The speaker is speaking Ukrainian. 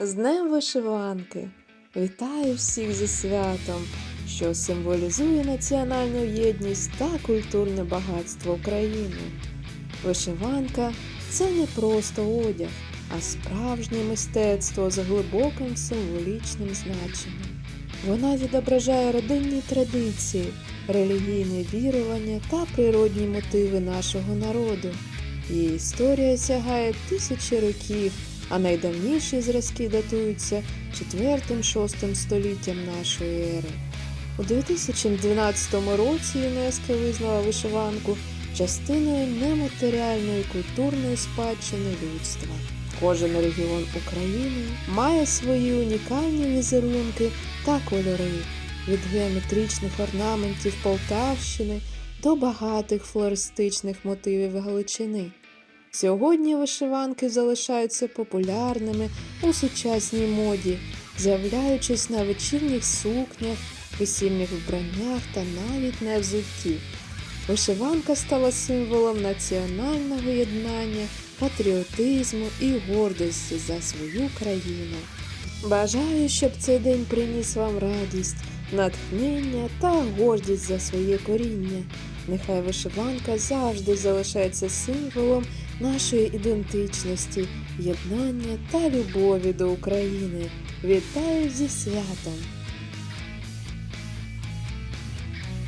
З Днем вишиванки! Вітаю всіх зі святом, що символізує національну єдність та культурне багатство України. Вишиванка це не просто одяг, а справжнє мистецтво з глибоким символічним значенням. Вона відображає родинні традиції, релігійне вірування та природні мотиви нашого народу. Її історія сягає тисячі років, а найдавніші зразки датуються 4-6 століттям нашої ери. У 2012 році ЮНЕСКО визнала вишиванку частиною нематеріальної культурної спадщини людства. Кожен регіон України має свої унікальні візерунки та кольори від геометричних орнаментів Полтавщини до багатих флористичних мотивів Галичини. Сьогодні вишиванки залишаються популярними у сучасній моді, з'являючись на вечірніх сукнях, весільних вбраннях та навіть на взутті. Вишиванка стала символом національного єднання, патріотизму і гордості за свою країну. Бажаю, щоб цей день приніс вам радість, натхнення та гордість за своє коріння. Нехай вишиванка завжди залишається символом нашої ідентичності, єднання та любові до України. Вітаю зі святом!